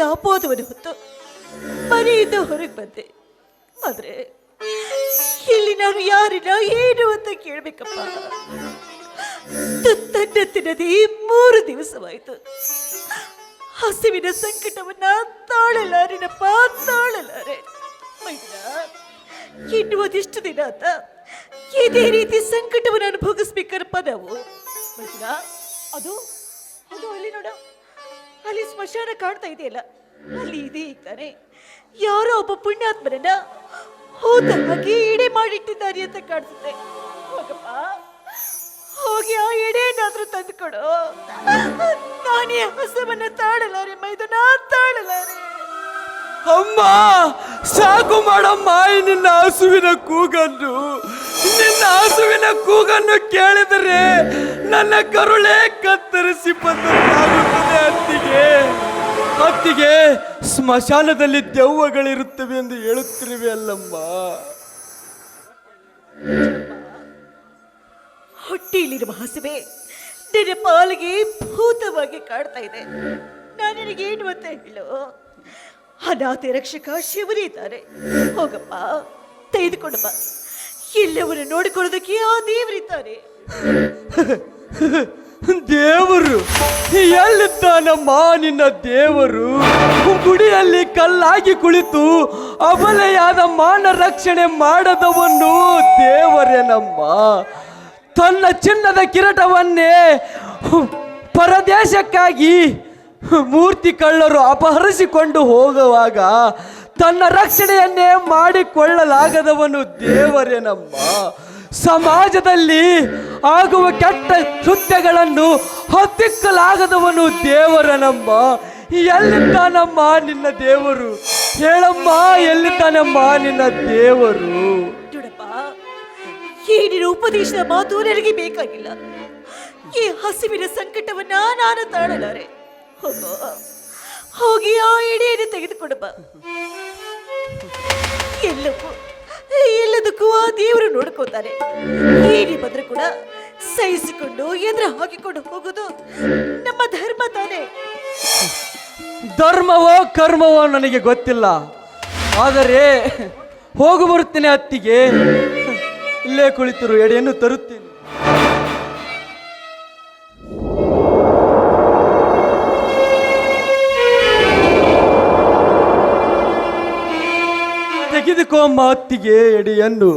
ಅನ್ನೋದು ಅಪೋದವನ್ನು ಹೊತ್ತು ಮನೆಯಿಂದ ಹೊರಗೆ ಬಂದೆ. ಆದ್ರೆ ಇಲ್ಲಿ ನಾನು ಯಾರಿನ ಏನು ಅಂತ ಕೇಳಬೇಕಪ್ಪ. ತನ್ನ ತಿನ್ನದೆ ಮೂರು ದಿವಸವಾಯಿತು. ಹಸಿವಿನ ಸಂಕಟವನ್ನ ತಾಳಲಾರಿನಪ್ಪ, ತಾಳಲಾರೆ. ಇನ್ನು ಅದೆಷ್ಟು ದಿನ ಅಂತ ಇದೇ ರೀತಿ ಸಂಕಟವನ್ನು ಅನುಭವಿಸ್ಬೇಕಪ್ಪ ನಾವು. ಅದು ಅದು ಅಲ್ಲಿ ನೋಡ. ಅಲ್ಲಿ ಸ್ಮಶಾನ ಕಾಣ್ತಾ ಇದೆಯಲ್ಲ? ಅಲ್ಲಿ ಇದೆ ಇದ್ದಾನೆ ಯಾರೋ ಒಬ್ಬ ಪುಣ್ಯಾತ್ಮರನ್ನ ಹೋದ ಹಾಗೆ ಎಡೆ ಮಾಡಿಟ್ಟಿದ್ದಾರೆ ಅಂತ ಕಾಣಿಸುತ್ತೆ. ಹೋಗಪ್ಪ. ಹೋಗಿ ಆ ಎಡೆಯನ್ನಾದ್ರೂ ತಂದುಕೊಡು. ನಾನೇ ಹಸವನ್ನ ತಾಳಲಾರೆ, ಮೈದನ ತಾಳಲಾರೆ. ಅಮ್ಮ, ಸಾಕು ಮಾಡಮ್ಮ ನಿನ್ನ ಹಸುವಿನ ಕೂಗನ್ನು. ನಿನ್ನ ಹಸುವಿನ ಕೂಗನ್ನು ಕೇಳಿದರೆ ನನ್ನ ಕರುಳೆ ಕತ್ತರಿಸಿ ಬಂದಂತಾಗುತ್ತದೆ ಅತ್ತಿಗೆ ಅತ್ತಿಗೆ ಸ್ಮಶಾನದಲ್ಲಿ ದೆವ್ವಗಳಿರುತ್ತವೆ ಎಂದು ಹೇಳುತ್ತಿರುವೆ ಅಲ್ಲಮ್ಮ. ಹೊಟ್ಟೆಯಲ್ಲಿರುವ ಹಸಿವೆ ನಿನ್ನ ಪಾಲಿಗೆ ಭೂತವಾಗಿ ಕಾಡ್ತಾ ಇದೆ. ನಾನು ನಿನಗೆ ಏನು ಅಂತ ಹೇಳು? ಅನಾಥ ರಕ್ಷಕ ಶಿವರಿದ್ದಾರೆ ಹೋಗಪ್ಪ ತೆಗೆದುಕೊಂಡು ಬಾ ಎಲ್ಲವನ್ನು ನೋಡಿಕೊಳ್ಳೋದಕ್ಕೆ ಆ ದೇವರಿದ್ದಾರೆ. ದೇವರು ಎಲ್ಲಿದ್ದಾನಮ್ಮ ನಿನ್ನ ದೇವರು? ಗುಡಿಯಲ್ಲಿ ಕಲ್ಲಾಗಿ ಕುಳಿತು ಅಬಲೆಯಾದ ಮಾನ ರಕ್ಷಣೆ ಮಾಡದವನು ದೇವರೇನಮ್ಮ ತನ್ನ ಚಿನ್ನದ ಕಿರೀಟವನ್ನೇ ಪರದೇಶಕ್ಕಾಗಿ ಮೂರ್ತಿ ಕಳ್ಳರು ಅಪಹರಿಸಿಕೊಂಡು ಹೋಗುವಾಗ ತನ್ನ ರಕ್ಷಣೆಯನ್ನೇ ಮಾಡಿಕೊಳ್ಳಲಾಗದವನು ದೇವರೇನಮ್ಮ ಸಮಾಜದಲ್ಲಿ ಆಗುವ ಕೆಟ್ಟ ಕೃತ್ಯಗಳನ್ನು ಹತ್ತಿಕ್ಕಲಾಗದವನು ದೇವರನಮ್ಮ. ಎಲ್ಲಿದ್ದಾನಮ್ಮ ನಿನ್ನ ದೇವರು? ಹೇಳಮ್ಮ ಎಲ್ಲಿದ್ದಾನಮ್ಮ ನಿನ್ನ ದೇವರು? ಈ ನಿನ್ನ ಉಪದೇಶದ ಮಾತು ಬೇಕಾಗಿಲ್ಲ. ಈ ಹಸಿವಿನ ಸಂಕಟವನ್ನ ನಾನು ತಾಳಲಾರೆ. ಹೋಗೋ. ಆ ಎಡೆಯನ್ನು ತೆಗೆದುಕೊಡಬ ಎಲ್ಲವೂ ಎಲ್ಲದಕ್ಕೂ ಆ ದೇವರು ನೋಡ್ಕೋತಾರೆ ಏನೇ ಬಂದ್ರೆ ಕೂಡ ಸಹಿಸಿಕೊಂಡು ಎದುರು ಹಾಕಿಕೊಂಡು ಹೋಗೋದು ನಮ್ಮ ಧರ್ಮ ತಾನೇ. ಧರ್ಮವೋ ಕರ್ಮವೋ ನನಗೆ ಗೊತ್ತಿಲ್ಲ. ಆದರೆ ಹೋಗು ಬರುತ್ತೇನೆ ಅತ್ತಿಗೆ ಇಲ್ಲೇ ಕುಳಿತರು, ಎಡೆಯನ್ನು ತರುತ್ತೇನೆ. ತೆಗೆದುಕೋ ಮಾತಿಗೆ ಎಡಿಯನ್ನು.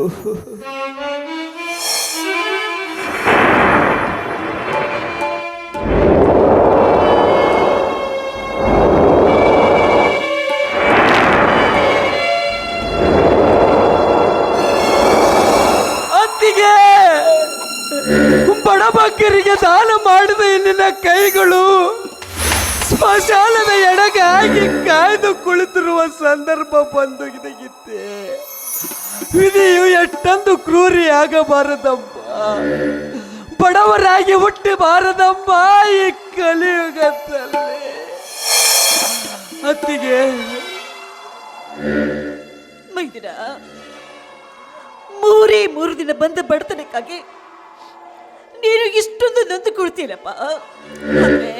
ಅತ್ತಿಗೆ ಬಡಬಗ್ಗರಿಗೆ ದಾನ ಮಾಡಿದ ನಿನ್ನ ಕೈಗಳು. ಸ್ಮಶಾನದ ಎಡಗಾಗಿ ಕಾಯ್ದು ಕುಳಿತಿರುವ ಸಂದರ್ಭ ಬಂದು ಇದಗಿತ್ತೆ ವಿಧಿಯು ಎಷ್ಟೊಂದು ಕ್ರೂರಿ ಆಗಬಾರದಮ್ಮ. ಬಡವರಾಗಿ ಹುಟ್ಟಬಾರದಮ್ಮ ಈ ಕಲಿಯುಗದಲ್ಲಿ. ಅತ್ತಿಗೆ. ಮೂರೇ ಮೂರು ದಿನ ಬಂದ ಬಡತನಕ್ಕಾಗಿ ನೀನು ಇಷ್ಟೊಂದು ನೊಂದುಕೊಳ್ತೀಯಲ್ಲಪ್ಪ ಆದ್ರೆ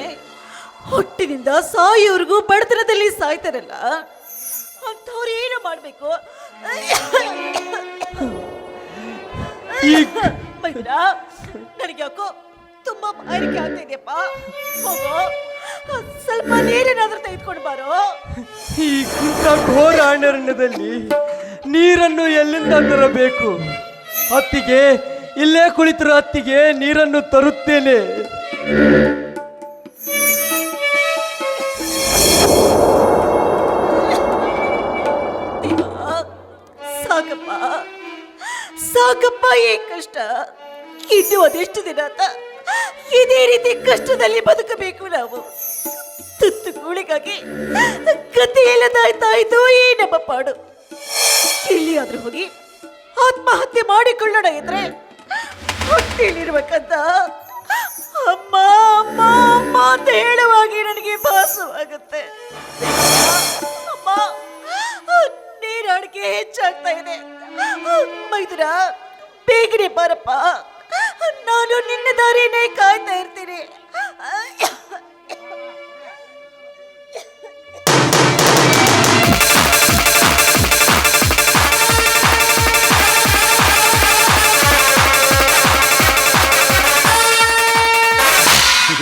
ಹೊಟ್ಟಿನಿಂದ ಸಾಯೋರ್ಗೂ ಬಡತನದಲ್ಲಿ ಸಾಯ್ತಾರಲ್ಲ ಅಂಥವ್ರು ಏನು ಮಾಡಬೇಕು? ನನಗೆ ಯಾಕೋ ತುಂಬಾ ಬಾರಿಕೆ ಆಗ್ತಾ ಇದೆಯಪ್ಪ. ಹೋಗೋ. ಸ್ವಲ್ಪ ನೀರೇನಾದ್ರೂ ತೆಗೆದುಕೊಂಡು ಬಾರೋ. ಈ ಕುಂತ ಘೋರ ಅರಣ್ಯದಲ್ಲಿ ನೀರನ್ನು ಎಲ್ಲಿಂದ ತರಬೇಕು? ಅತ್ತಿಗೆ ಇಲ್ಲೇ ಕುಳಿತಿರೋ ಅತ್ತಿಗೆ ನೀರನ್ನು ತರುತ್ತೇನೆ. ಸಾಕಪ್ಪ. ಸಾಕಪ್ಪ ಈ ಕಷ್ಟ. ಇನ್ನು ಅದೆಷ್ಟು ದಿನ ಇದೇ ರೀತಿ ಕಷ್ಟದಲ್ಲಿ ಬದುಕಬೇಕು ನಾವು. ತುತ್ತು ಕೂಳಿಗಾಗಿ ಗತಿ ಇಲ್ಲದಾಯ್ತಾಯ್ತು ಈ ನಮ್ಮ ಪಾಡು. ಎಲ್ಲಿಯಾದ್ರೂ ಹೋಗಿ ಆತ್ಮಹತ್ಯೆ ಮಾಡಿಕೊಳ್ಳೋಣ ಇದ್ರೆ ಹೊಟ್ಟೆಯಲ್ಲಿರ್ಬೇಕಂತ ಅಮ್ಮ ಅಮ್ಮ ಅಮ್ಮ ಅಂತ ಹೇಳುವಾಗಿ ನನಗೆ ಭಾಸವಾಗುತ್ತೆ. ಅಮ್ಮ. ನೀರಾಡಿಕೆ ಹೆಚ್ಚಾಗ್ತಾ ಇದೆ. ಮೈದುರ ಬೇಗನೆ ಬರಪ್ಪ. ನಾನು ನಿನ್ನ ದಾರಿನೇ ಕಾಯ್ತಾ ಇರ್ತೀನಿ.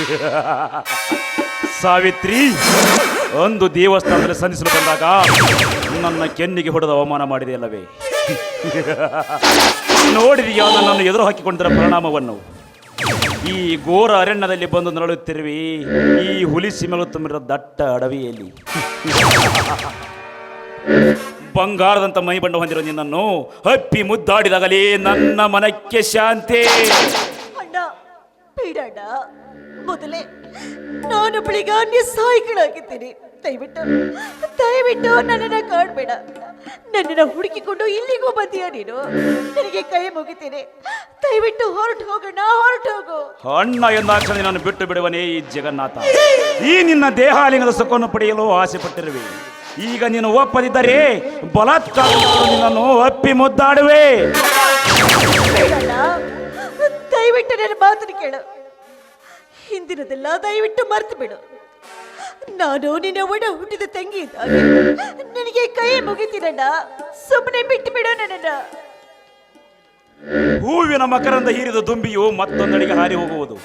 ಸಾವಿತ್ರಿ, ಒಂದು ದೇವಸ್ಥಾನದಲ್ಲಿ ಸಂಧಿಸಲು ಬಂದಾಗ ನನ್ನ ಕೆನ್ನಿಗೆ ಹೊಡೆದ ಅವಮಾನ ಮಾಡಿದೆಯಲ್ಲವೇ ನೋಡಿದೆಯಾ ನನ್ನನ್ನು ಎದುರು ಹಾಕಿಕೊಂಡಿರ ಪರಿಣಾಮವನ್ನು? ಈ ಘೋರ ಅರಣ್ಯದಲ್ಲಿ ಬಂದು ನರಳುತ್ತಿರುವಿ, ಈ ಹುಲಿ ಸಿಮೆಲು ತುಂಬಿರೋ ದಟ್ಟ ಅಡವಿಯಲ್ಲಿ. ಬಂಗಾರದಂತ ಮೈ ಬಣ್ಣ ಹೊಂದಿರೋ ನಿನ್ನನ್ನು ಹಪ್ಪಿ ಮುದ್ದಾಡಿದಾಗಲೇ ನನ್ನ ಮನಕ್ಕೆ ಶಾಂತಿ. ಮೊದಲೇ ನಾನು ಬೆಳಿಗ್ಗೆ ನಿಸ್ಸಹಾಯಕಳಾಗಿದ್ದೀನಿ ದಯವಿಟ್ಟು ದಯವಿಟ್ಟು ನನ್ನನ್ನ ಕಾಡ್ಬೇಡ. ನನ್ನನ್ನು ಹುಡುಕಿಕೊಂಡು ಇಲ್ಲಿಗೂ ಬಂದೀಯ ನೀನು? ನನಗೆ ಕೈ ಮುಗಿತೀನಿ. ದಯವಿಟ್ಟು ಹೊರಟು ಹೋಗೋಣ ಹೊರಟು ಹೋಗು. ಅಣ್ಣ ಎಂದಾಕ್ಷಣ ನಾನು ಬಿಟ್ಟು ಬಿಡುವನೇ ಈ ಜಗನ್ನಾಥ. ಈ ನಿನ್ನ ದೇಹಾಲಿಂಗದ ಸುಖವನ್ನು ಪಡೆಯಲು ಆಸೆ ಪಟ್ಟಿರುವೆ ಈಗ ನೀನು ಒಪ್ಪದಿದ್ದರೆ ಬಲಾತ್ಕಾರ ನಿನ್ನನ್ನು ಅಪ್ಪಿ ಮುದ್ದಾಡುವೆ. ದಯವಿಟ್ಟು ನನ್ನ ಮಾತನ್ನು ಕೇಳು. ಹಿಂದಿನದೆಲ್ಲ ದಯವಿಟ್ಟು ಮರ್ತು ಬಿಡು. ನಾನು ನಿನ್ನ ಒಡ ಹುಟ್ಟಿದ ತಂಗಿ ನನಗೆ ಕೈ ಮುಗಿತೀನಣ್ಣ ಸುಮ್ಮನೆ ಬಿಟ್ಟು ಬಿಡೋ ನನ್ನನ್ನ. ಹೂವಿನ ಮಕರಂದ ಹೀರಿದ ದುಂಬಿಯು ಮತ್ತೊಂದಡಿಗೆ ಹಾರಿ ಹೋಗುವುದು.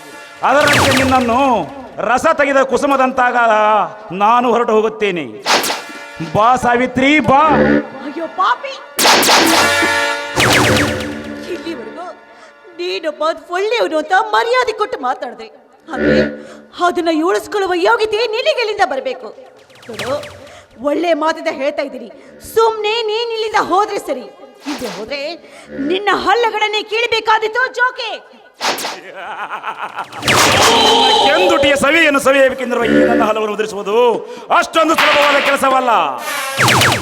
ಅದರಂತೆ ನಿನ್ನನ್ನು ರಸ ತೆಗೆದ ಕುಸುಮದಂತಾಗ ನಾನು ಹೊರಟು ಹೋಗುತ್ತೇನೆ. ಬಾ ಸಾವಿತ್ರಿ ಬಾ. ಅಯ್ಯೋ ಪಾಪಿ. ಇಲ್ಲಿವರೆಗೂ ನೀನೊಬ್ಬ ಒಳ್ಳೆಯವನು ಅಂತ ಮರ್ಯಾದೆ ಕೊಟ್ಟು ಮಾತಾಡಿದೆ. ಅದನ್ನ ಉಳಿಸ್ಕೊಳ್ಳುವ ಯೋಗ್ಯತೆ ನಿನಗೆಲ್ಲಿಂದ ಬರಬೇಕು? ಒಳ್ಳೆ ಮಾತಿಂದ ಹೇಳ್ತಾ ಇದ್ದೀರಿ. ಸುಮ್ಮನೆ ನೀನ್ ಇಲ್ಲಿಂದ ಹೋದ್ರೆ ಸರಿ. ಹೀಗೆ ಹೋದ್ರೆ ನಿನ್ನ ಹಲ್ಲಗಳನ್ನೇ ಕೀಳಬೇಕಾದಿತ್ತು ಜೋಕೆ? ಕೆಂದುಟಿಯ ಸವಿಯನ್ನು ಸವಿಯಬೇಕೆಂದಿರುವ ಈ ನನ್ನ ಹಲವನ್ನು ಉದುರಿಸುವುದು ಅಷ್ಟೊಂದು ಸುಲಭವಾದ ಕೆಲಸವಲ್ಲ.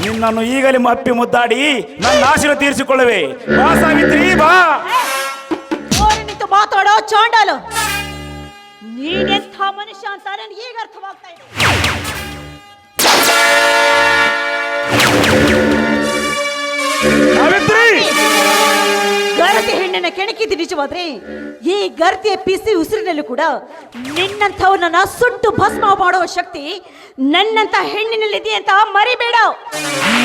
ನಿನ್ನನ್ನು ಈಗಲೇ ಅಪ್ಪಿ ಮುದ್ದಾಡಿ ನನ್ನ ಆಶೀರ್ವ ತೀರಿಸಿಕೊಳ್ಳುವೆ. ಬಾ ಸಾವಿತ್ರಿ ಬಾ. ಮಾತಾಡೋ ಚಾಂಡಾಲ. ನೀನೆಂಥ ಮನುಷ್ಯ ಅಂತ ನನಗೆ ಈಗ ಅರ್ಥವಾಗ್ತಾ ಇದೆ? ಗರತಿ ಹೆಣ್ಣನ್ನ ಕೆಣಕಿದ್ದು ನಿಜವಾದ್ರೆ ಈ ಗರ್ತಿಯ ಪಿಸಿ ಉಸಿರಿನಲ್ಲೂ ಕೂಡ ನಿನ್ನಂಥವನ್ನ ಸುಟ್ಟು ಭಸ್ಮ ಮಾಡುವ ಶಕ್ತಿ ನನ್ನಂತ ಹೆಣ್ಣಿನಲ್ಲಿದೆ ಅಂತ ಮರಿಬೇಡ.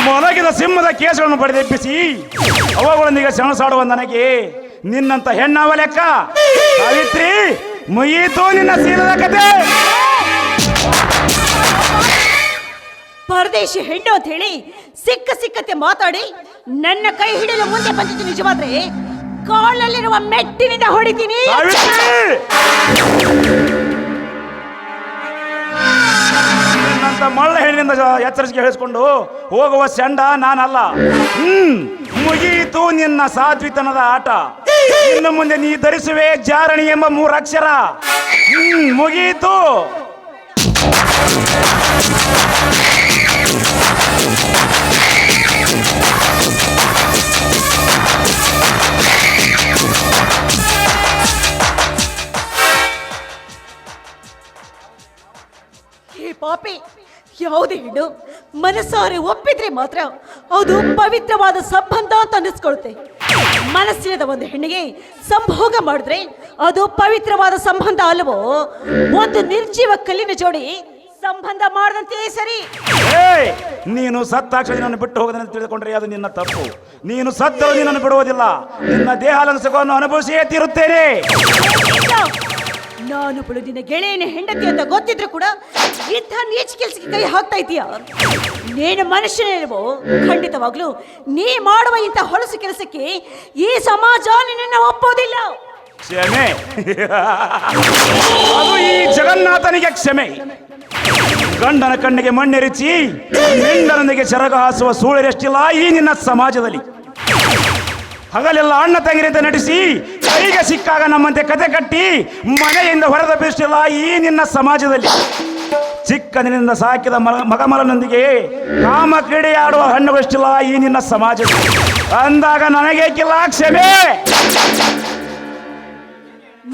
ಮಲಗಿದ ಸಿಂಹದ ಕೇಸುಗಳನ್ನು ಪಡೆದೆಪ್ಪಿಸಿ ಅವುಗಳೊಂದಿಗೆ ಸೆಣಸಾಡುವ ನನಗೆ ನಿನ್ನಂತ ಹೆಣ್ಣಾವ ಲೆಕ್ಕ. ಸಾವಿತ್ರಿ! ಮುಗೀತು ನಿನ್ನ ಸೀರದ ಕತೆ. ಪರದೇಶಿ ಹೆಣ್ಣು ಅಂತ ಹೇಳಿ ಸಿಕ್ಕ ಸಿಕ್ಕತ್ತೆ ಮಾತಾಡಿ ನನ್ನ ಕೈ ಹಿಡಿಯಲು ಮುಂದೆ ಬಂದಿದ್ದು ನಿಜವಾದ್ರೆ ಕಾಲಲ್ಲಿರುವ ಮೆಟ್ಟಿನಿಂದ ಹೊಡಿತೀನಿ. ನಿನ್ನಂತ ಮಳ್ಳ ಹೆಣ್ಣಿಂದ ಎಚ್ಚರಿಕೆ ಹೇಳಿಸ್ಕೊಂಡು ಹೋಗುವ ಸೆಂಡ ನಾನಲ್ಲ. ಹ್ಮ್ ಮುಗಿಯಿತು ನಿನ್ನ ಸಾತ್ವಿತನದ ಆಟ. ಇನ್ನು ಮುಂದೆ ನೀ ಧರಿಸುವೆ ಜಾರಣಿ ಎಂಬ ಮೂರಕ್ಷರ. ಹ್ಮ್ ಮುಗಿಯಿತು ಹೇ ಪಾಪಿ ಯಾವುದು ಹೆಣ್ಣು ಮನಸ್ಸಾರೆ ಒಪ್ಪಿದ್ರೆ ಮಾತ್ರ ಅದು ಪವಿತ್ರವಾದ ಸಂಬಂಧ ಅಂತ ಅನ್ನಿಸ್ಕೊಳುತ್ತೆ. ಮನಸ್ಸಿಲ್ಲದ ಒಂದು ಹೆಣ್ಣಿಗೆ ಸಂಭೋಗ ಮಾಡಿದ್ರೆ ಅದು ಪವಿತ್ರವಾದ ಸಂಬಂಧ ಅಲ್ವೋ? ಒಂದು ನಿರ್ಜೀವ ಕಲ್ಲಿನ ಜೋಡಿ ಸಂಬಂಧ ಮಾಡದಂತೆ ಸರಿ. ನೀನು ಸತ್ತಾಕ್ಷಣ ನಿನ್ನನ್ನು ಬಿಟ್ಟು ಹೋಗದಂತೆ ತಿಳಿದುಕೊಂಡ್ರೆ ಅದು ನಿನ್ನ ತಪ್ಪು. ನೀನು ಸತ್ತರೂ ನಿನ್ನನ್ನು ಬಿಡುವುದಿಲ್ಲ. ನಿನ್ನ ದೇಹ ಸುಖವನ್ನು ಅನುಭವಿಸಿಯೇ ತೀರುತ್ತೇನೆ. ನಾನು ನಿನ್ನ ಗೆಳೆಯನ, ಹೆಂಡತಿ ಅಂತ ಗೊತ್ತಿದ್ರು ಕೂಡ ಇಂಥ ನೀಚ ಕೆಲಸಕ್ಕೆ ಕೈ ಹಾಕ್ತಾ ಇದೀಯ ನೀನು ಮನುಷ್ಯನೇನವೋ ಖಂಡಿತವಾಗ್ಲೂ, ನೀ ಮಾಡುವ ಇಂಥ ಹೊಲಸು ಕೆಲಸಕ್ಕೆ ಈ ಸಮಾಜ ನಿನ್ನ ಒಪ್ಪೋದಿಲ್ಲ. ಕ್ಷಮೆ. ಅದು ಈ ಜಗನ್ನಾಥನಿಗೆ ಕ್ಷಮೆ. ಗಂಡನ ಕಣ್ಣಿಗೆ ಮಣ್ಣೆರಿಚಿ ಹೆಂಡನೊಂದಿಗೆ ಸೆರಗ ಹಾಸುವ ಸೂಳೆರೆಷ್ಟಿಲ್ಲ ಈ ನಿನ್ನ ಸಮಾಜದಲ್ಲಿ. ಹಗಲೆಲ್ಲ ಅಣ್ಣ ತಂಗಿರಂತೆ ನಟಿಸಿ ಕೈಗೆ ಸಿಕ್ಕಾಗ ನಮ್ಮಂತೆ ಕತೆ ಕಟ್ಟಿ ಮನೆಯಿಂದ ಹೊರದ ಬಿಷ್ಟಿಲ್ಲ ಈ ನಿನ್ನ ಸಮಾಜದಲ್ಲಿ. ಚಿಕ್ಕಂದಿನಿಂದ ಸಾಕಿದ ಮಗಮಲನೊಂದಿಗೆ ಕಾಮ ಕ್ರೀಡೆಯಾಡುವ ಹಣ್ಣುಗಳಿಷ್ಟಿಲ್ಲ ಈ ನಿನ್ನ ಸಮಾಜದಲ್ಲಿ. ಅಂದಾಗ ನನಗೇಕಿಲ್ಲ ಕ್ಷಮೆ.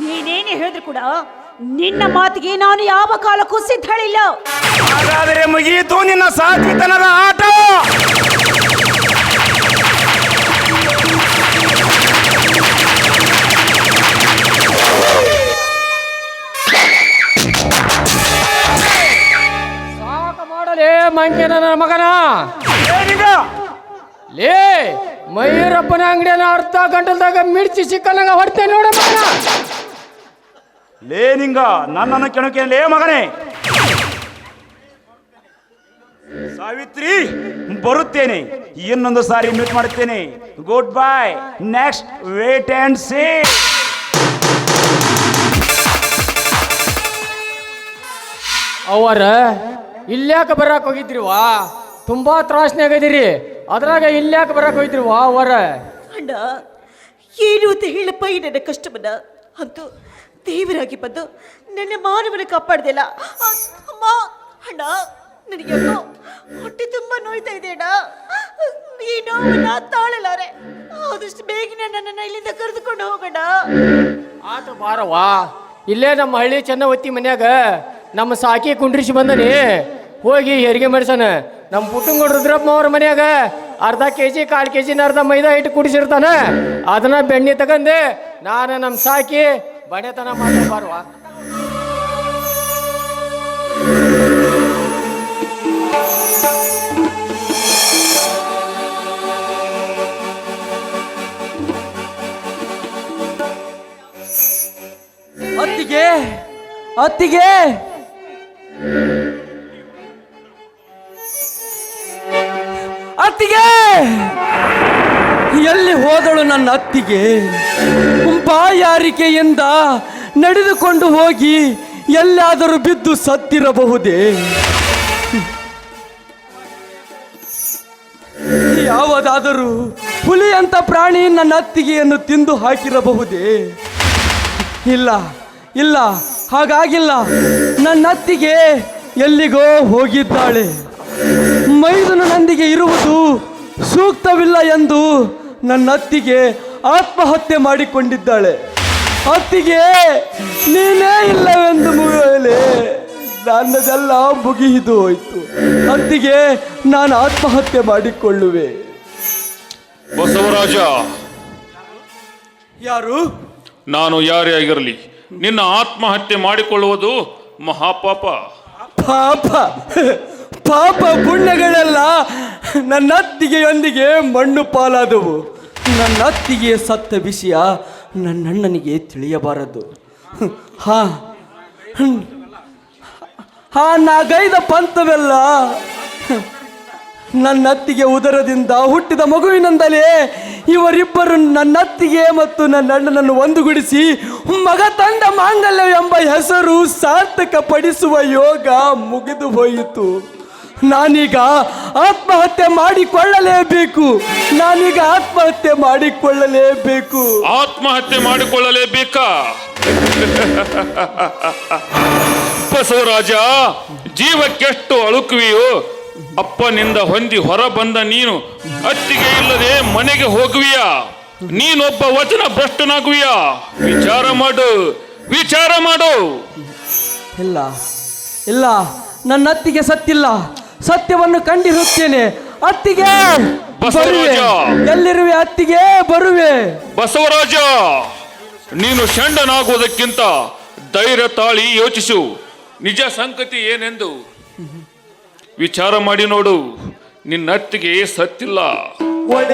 ನೀನೇನು ಹೇಳಿದ್ರು ಕೂಡ ನಿನ್ನ ಮಾತಿಗೆ ನಾನು ಯಾವ ಕಾಲಕ್ಕೂ ಸಿದ್ಧಳಿಲ್ಲ. ಹಾಗಾದರೆ ಮುಗಿಯಿತು ನಿನ್ನ ಸಾತ್ವಿತನದ ಆಟ. ಮಾಡಲೇ ನನ್ನ ಮಗನ ಲೇ ಮಯೂರಪ್ಪನ ಅಂಗಡಿಯನ್ನ ಅರ್ಧ ಗಂಟಲ್ದಾಗ ಮಿರ್ಚಿ ಚಿಕ್ಕನಂಗ ಹೊಡ್ತೆ ನೋಡ ಮಗನ. ಲೇ ನಿಂಗ ನನ್ನನ್ನು ಕೆಣಕೇನೆ ಲೇ ಮಗನೇ. ಸಾವಿತ್ರಿ ಬರುತ್ತೇನೆ. ಇನ್ನೊಂದು ಸಾರಿ ಮೀಟ್ ಮಾಡುತ್ತೇನೆ good bye next wait and say ಅವರ ಇಲ್ಯಾಕ ಹೋಗಿದ್ರಿ ವಾ ತುಂಬಾ ತ್ರಾಸ್ನ್ಯಾಗ ಇದೀರಿ ಅದ್ರಾಗ ಇಲ್ಯಾಕೆ ಬರಕ್ಕೆ ಹೋಗಿದ್ರಿ ವಾ ವರ ಅಣ್ಣ ಏನು ಅಂತ ಹೇಳಪ್ಪ ಈ ನನ್ನ ಕಷ್ಟವನ್ನ ಅಂತೂ ದೇವರಾಗಿ ಬಂದು ನನ್ನ ಮಾನವನ ಕಾಪಾಡ್ದಿಲ್ಲ. ಅಮ್ಮ ಅಣ್ಣ ನನಗೆ ಹೊಟ್ಟೆ ತುಂಬ ನೋಯ್ತಾ ಇದೆ ಅಣ್ಣ. ಈ ನೋವನ್ನ ತಾಳಲಾರೆ. ಆದಷ್ಟು ಬೇಗನೆ ನನ್ನನ್ನು ಇಲ್ಲಿಂದ ಕರೆದುಕೊಂಡು ಹೋಗೋಣ ಆತ ಬಾರವಾ ಇಲ್ಲೇ ನಮ್ಮ ಹಳ್ಳಿ ಚೆನ್ನವತ್ತಿ ಮನ್ಯಾಗ ನಮ್ಮ ಸಾಕಿ ಕುಂಡ್ರಿಸಿ ಬಂದನಿ. ಹೋಗಿ ಹೆರಿಗೆ ಮಾಡಿಸನ ನಮ್ಮ ಪುಟ್ಟಂಗ ರುದ್ರಪ್ಪ ಅವ್ರ ಮನ್ಯಾಗ ಅರ್ಧ ಕೆ ಜಿ ಕಾಲು ಕೆ ಜಿನ ಅರ್ಧ ಮೈದಾ ಹಿಟ್ಟು ಕುಡಿಸಿರ್ತಾನೆ. ಅದನ್ನ ಬೆಣ್ಣೆ ತಗಂದೆ ನಾನು ನಮ್ಮ ಸಾಕಿ ಬಣೆತನ ಮಾಡಿ ಬಾರವಾ ಅತ್ತಿಗೆ ಅತ್ತಿಗೆ ಅತ್ತಿಗೆ. ಹೋದಳು ನನ್ನ ಅತ್ತಿಗೆ. ಬಾಯಾರಿಕೆಯಿಂದ ನಡೆದುಕೊಂಡು ಹೋಗಿ ಎಲ್ಲಾದರೂ ಬಿದ್ದು ಸತ್ತಿರಬಹುದೇ? ಯಾವುದಾದರೂ ಹುಲಿ ಅಂತ ಪ್ರಾಣಿ ನನ್ನ ಅತ್ತಿಗೆಯನ್ನು ತಿಂದು ಹಾಕಿರಬಹುದೇ? ಇಲ್ಲ ಇಲ್ಲ, ಹಾಗಾಗಿಲ್ಲ. ನನ್ನ ಅತ್ತಿಗೆ ಎಲ್ಲಿಗೋ ಹೋಗಿದ್ದಾಳೆ. ಮೈದುನನೊಂದಿಗೆ ಇರುವುದು ಸೂಕ್ತವಿಲ್ಲ ಎಂದು ನನ್ನ ಅತ್ತಿಗೆ ಆತ್ಮಹತ್ಯೆ ಮಾಡಿಕೊಂಡಿದ್ದಾಳೆ. ಅತ್ತಿಗೆ ನೀನೇ ಇಲ್ಲವೆಂದು ಮುಗಿಯಲೆ ನನ್ನದೆಲ್ಲ ಮುಗಿದು ಹೋಯ್ತು. ಅತ್ತಿಗೆ ನಾನು ಆತ್ಮಹತ್ಯೆ ಮಾಡಿಕೊಳ್ಳುವೆ. ಬಸವರಾಜ. ಯಾರು? ನಾನು ಯಾರೇ ಆಗಿರಲಿ ನಿನ್ನ ಆತ್ಮಹತ್ಯೆ ಮಾಡಿಕೊಳ್ಳುವುದು ಮಹಾಪಾಪ. ಪಾಪ. ಪಾಪ ಪುಣ್ಯಗಳೆಲ್ಲ ನನ್ನ ಅತ್ತಿಗೆಯೊಂದಿಗೆ ಮಣ್ಣು ಪಾಲಾದವು. ನನ್ನ ಅತ್ತಿಗೆ ಸತ್ತ ವಿಷಯ ನನ್ನಣ್ಣನಿಗೆ ತಿಳಿಯಬಾರದು ಹಾ. ಹಾ ನಾಗೈದ ಪಂಥವೆಲ್ಲ ನನ್ನ ಅತ್ತಿಗೆ ಉದರದಿಂದ ಹುಟ್ಟಿದ ಮಗುವಿನಿಂದಲೇ ಇವರಿಬ್ಬರು ನನ್ನ ಅತ್ತಿಗೆ ಮತ್ತು ನನ್ನ ಅಣ್ಣನನ್ನು ಒಂದುಗೂಡಿಸಿ ಮಗ ತಂದ ಮಾಂಗಲ್ಯ ಎಂಬ ಹೆಸರು ಸಾರ್ಥಕ ಪಡಿಸುವ ಯೋಗ ಮುಗಿದು ಹೋಯಿತು ನಾನೀಗ ಆತ್ಮಹತ್ಯೆ ಮಾಡಿಕೊಳ್ಳಲೇಬೇಕು. ನಾನೀಗ ಆತ್ಮಹತ್ಯೆ ಮಾಡಿಕೊಳ್ಳಲೇಬೇಕು. ಆತ್ಮಹತ್ಯೆ ಮಾಡಿಕೊಳ್ಳಲೇಬೇಕಾ? ಬಸವರಾಜ ಜೀವಕ್ಕೆಷ್ಟು ಅಳುಕುವಿಯೋ? ಅಪ್ಪನಿಂದ ಹೊಂದಿ ಹೊರ ಬಂದ ನೀನು ಅತ್ತಿಗೆ ಇಲ್ಲದೆ ಮನೆಗೆ ಹೋಗುವಿಯಾ? ನೀನೊಬ್ಬ ವಚನ ಭ್ರಷ್ಟನಾಗುವಿಯಾ? ವಿಚಾರ ಮಾಡು ವಿಚಾರ ಮಾಡು. ಇಲ್ಲ ಇಲ್ಲ ನನ್ನ ಅತ್ತಿಗೆ ಸತ್ತಿಲ್ಲ. ಸತ್ಯವನ್ನು ಕಂಡಿರುತ್ತೇನೆ. ಅತ್ತಿಗೆ ಬರುವೆ. ಬಸವರಾಜ. ಎಲ್ಲಿರುವೆ ಅತ್ತಿಗೆ? ಬರುವೆ. ಬಸವರಾಜ ನೀನು ಷಂಡನಾಗುವುದಕ್ಕಿಂತ ಧೈರ್ಯ ತಾಳಿ ಯೋಚಿಸು. ನಿಜ ಸಂಗತಿ ಏನೆಂದು? ವಿಚಾರ ಮಾಡಿ ನೋಡು. ನಿನ್ನತ್ತಿಗೆ ಸತ್ತಿಲ್ಲ.